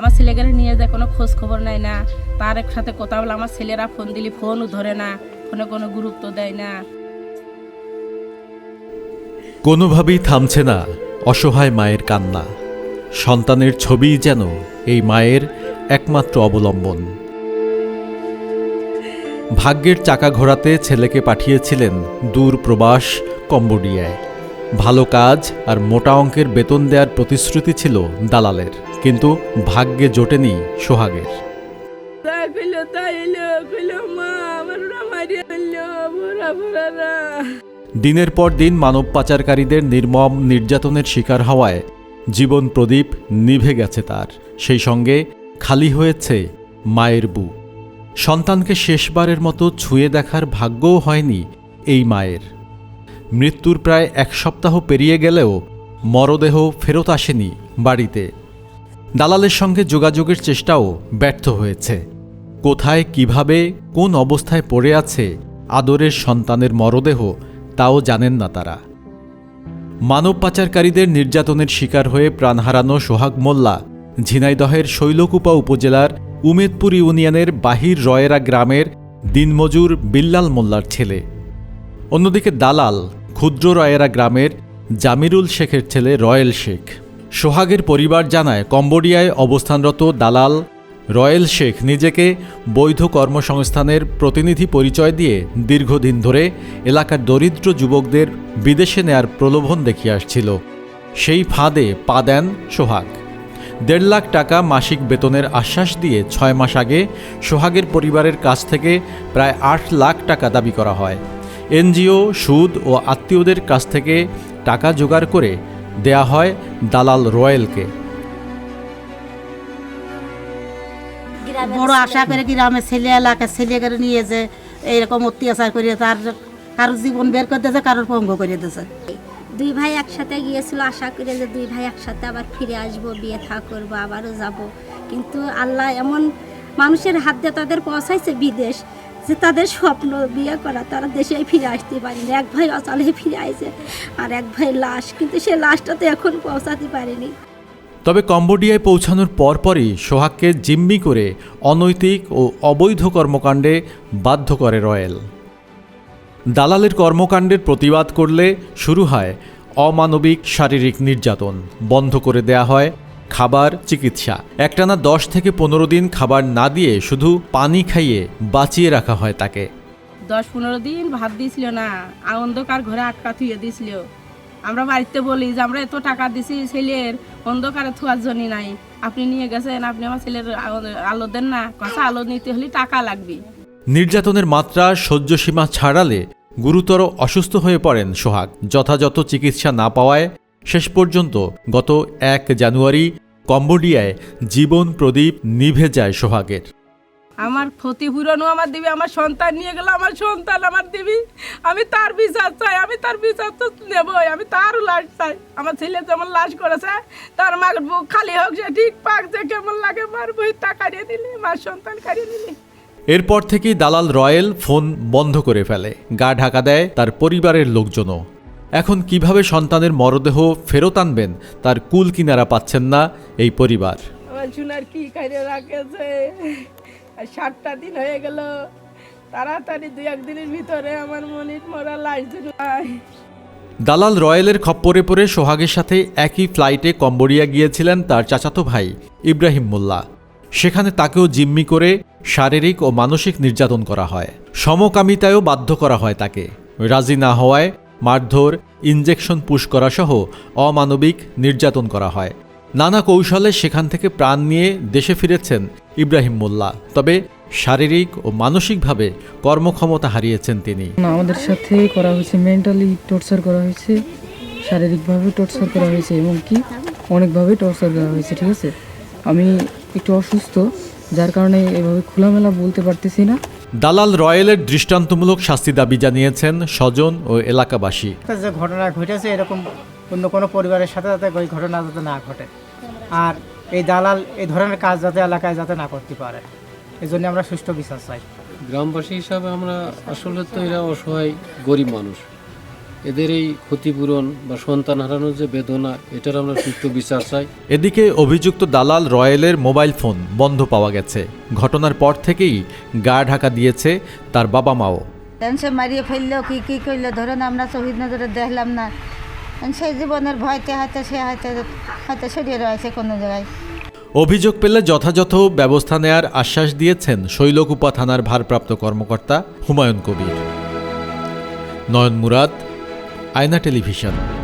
আমার ছেলেকে নিয়ে যায়, কোনো খোঁজ খবর নেয় না। তার এক সাথে কথা বলে আমার ছেলেরা ফোন দিলে ফোনও ধরে না ফোনে কোনো গুরুত্ব দেয় না। কোনোভাবেই থামছে না অসহায় মায়ের কান্না। সন্তানের ছবিই যেন এই মায়ের একমাত্র অবলম্বন। ভাগ্যের চাকা ঘোরাতে ছেলেকে পাঠিয়েছিলেন দূর প্রবাস কম্বোডিয়ায়। ভালো কাজ আর মোটা অঙ্কের বেতন দেওয়ার প্রতিশ্রুতি ছিল দালালের। কিন্তু ভাগ্যে জোটেনি সোহাগের। দিনের পর দিন মানব পাচারকারীদের নির্মম নির্যাতনের শিকার হওয়ায় জীবন প্রদীপ নিভে গেছে তার। সেই সঙ্গে খালি হয়েছে মায়ের বুক সন্তানকে শেষবারের মতো ছুঁয়ে দেখার ভাগ্যও হয়নি এই মায়ের। মৃত্যুর প্রায় এক সপ্তাহ পেরিয়ে গেলেও মরদেহ ফেরত আসেনি বাড়িতে। দালালের সঙ্গে যোগাযোগের চেষ্টাও ব্যর্থ হয়েছে। কোথায়, কীভাবে, কোন অবস্থায় পড়ে আছে আদরের সন্তানের মরদেহ তাও জানেন না তারা। মানব পাচারকারীদের নির্যাতনের শিকার হয়ে প্রাণ হারানো সোহাগ মোল্লা ঝিনাইদহের শৈলকুপা উপজেলার উমেদপুর ইউনিয়নের বাহির রয়েরা গ্রামের দিনমজুর বিল্লাল মোল্লার ছেলে। অন্যদিকে দালাল ক্ষুদ্র রয়েরা গ্রামের জামিরুল শেখের ছেলে রয়েল শেখ। সোহাগের পরিবার জানায়, কম্বোডিয়ায় অবস্থানরত দালাল রয়েল শেখ নিজেকে বৈধ কর্মসংস্থানের প্রতিনিধি পরিচয় দিয়ে দীর্ঘদিন ধরে এলাকার দরিদ্র যুবকদের বিদেশে নেয়ার প্রলোভন দেখিয়ে আসছিল। সেই ফাঁদে পা দেন সোহাগ। দেড় লাখ টাকা মাসিক বেতনের আশ্বাস দিয়ে ছয় মাস আগে সোহাগের পরিবারের কাছ থেকে প্রায় আট লাখ টাকা দাবি করা হয়। এনজিও, সুদ ও আত্মীয়দের কাছ থেকে টাকা জোগাড় করে দেয়া হয় দালাল রয়েলকে। বড় আশা করে গ্রামের ছেলে এলাকা ছেলে করে নিয়ে যে এইরকম অত্যাচার করে তার কারোর জীবন বের করে দিয়েছে কারোর পঙ্গ করে দিয়েছে। দুই ভাই একসাথে গিয়েছিল আশা করে যে দুই ভাই একসাথে আবার ফিরে আসব বিয়ে থা করব আবারও যাব। কিন্তু আল্লাহ এমন মানুষের হাত দিয়ে তাদের পৌঁছাইছে বিদেশ যে তাদের স্বপ্ন বিয়ে করা, তারা দেশে ফিরে আসতে পারেনি। এক ভাই অচালে ফিরে আসে আর এক ভাই লাশ, কিন্তু সে লাশটা তো এখন পৌঁছাতে পারেনি। তবে কম্বোডিয়ায় পৌঁছানোর পরপরই সোহাগকে জিম্মি করে অনৈতিক ও অবৈধ কর্মকাণ্ডে বাধ্য করে রয়েল দালালের কর্মকাণ্ডের প্রতিবাদ করলে শুরু হয় অমানবিক শারীরিক নির্যাতন। বন্ধ করে দেয়া হয় খাবার চিকিৎসা। একটানা দশ থেকে পনেরো দিন খাবার না দিয়ে শুধু পানি খাইয়ে বাঁচিয়ে রাখা হয় তাকে। দশ পনেরো দিন ভাত দিছিল না অন্ধকার ঘরে আটকা থুয়ে দিছিল। আমরা বাড়িতে বলি যে আমরা এত টাকা দিছি ছেলের অন্ধকারে থুয়ার জন্য নাই। আপনি নিয়ে গেছেন আপনি আমার ছেলের আলো- দেন না। কথা আলো নিতে হলে টাকা লাগবে। নির্যাতনের মাত্রা সহ্যসীমা ছাড়ালে গুরুতর অসুস্থ হয়ে পড়েন সোহাগ। যথাযথ চিকিৎসা না পাওয়ায় শেষ পর্যন্ত গত এক জানুয়ারি কম্বোডিয়ায় জীবন প্রদীপ নিভে যায় সোহাগের। আমার ক্ষতিপূরণও আমার দিবি আমার সন্তান নিয়ে গেল আমার সন্তান আমার দিবি। আমি তার বিচার চাই আমি তার বিচার তো নেবই আমি তারও লাশ চাই। আমার ছেলে যেমন লাশ করেছে তার মার বুক খালি হোক যে ঠিক পাক যে কেমন লাগে মার বই তা কারিয়ে দিলি মার সন্তান কারিয়ে দিলি এরপর থেকেই দালাল রয়েল ফোন বন্ধ করে ফেলে গা ঢাকা দেয় তার পরিবারের লোকজনও। এখন কীভাবে সন্তানের মরদেহ ফেরত আনবেন তার কুল কিনারা পাচ্ছেন না এই পরিবার? আমার কি খাইয়ে রাখেছে? সাতটা দিন হয়ে গেল তাড়াতাড়ি দুই একদিনের ভিতরে আমার মনির মরা লাশ দালাল রয়েলের খপ্পরে পড়ে সোহাগের সাথে একই ফ্লাইটে কম্বোডিয়া গিয়েছিলেন তার চাচাতো ভাই ইব্রাহিম মোল্লা। সেখানে তাকেও জিম্মি করে শারীরিক ও মানসিক নির্যাতন করা হয়। সমকামিতায়ও বাধ্য করা হয় তাকে। রাজি না হওয়ায় মারধর, ইনজেকশন পুশ করা সহ অমানবিক নির্যাতন করা হয়। নানা কৌশলে সেখান থেকে প্রাণ নিয়ে দেশে ফিরেছেন ইব্রাহিম মোল্লা। তবে শারীরিক ও মানসিকভাবে কর্মক্ষমতা হারিয়েছেন তিনি। আমাদের সাথে করা হয়েছে মেন্টালি টর্চার করা হয়েছে, শারীরিকভাবে টর্চার করা হয়েছে এবং কি অনেকভাবে টর্চার করা হয়েছে, ঠিক আছে? আমি একটু অসুস্থ, যার কারণে এভাবে খোলামেলা বলতে পারতেছি না। দালাল রয়েলের দৃষ্টান্তমূলক শাস্তি দাবি জানিয়েছেন স্বজন ও এলাকাবাসী। যে ঘটনা ঘটেছে এরকম অন্য কোনো পরিবারের সাথে যাতে ওই ঘটনা যাতে না ঘটে। আর এই দালাল এই ধরনের কাজ যাতে এলাকায় যাতে না করতে পারে। এই জন্য আমরা সুষ্ঠু বিচার চাই। গ্রামবাসী হিসাবে আমরা আসলে তো এরা অসহায় গরিব মানুষ। এদের এই ক্ষতিপূরণ বা সন্তান হারানোর যে বেদনা এটার আমরা সুষ্ঠু বিচার চাই। এদিকে অভিযুক্ত দালাল রয়েলের মোবাইল ফোন বন্ধ পাওয়া গেছে। ঘটনার পর থেকেই গা ঢাকা দিয়েছে তার বাবা মাও দেন সে মারিয়ে ফেলল কি কি করল? ধরুন আমরা শহীদ নজরে দেখলাম না। সেই জীবনের ভয়তে হয়তো সে হয়তো হয়তো সরিয়ে রয়েছে কোনো জায়গায়। অভিযোগ পেলে যথাযথ ব্যবস্থা নেয়ার আশ্বাস দিয়েছেন শৈলকুপা থানার ভারপ্রাপ্ত কর্মকর্তা হুমায়ুন কবির। নয়ন মুরাদ আয়না টেলিভিশন।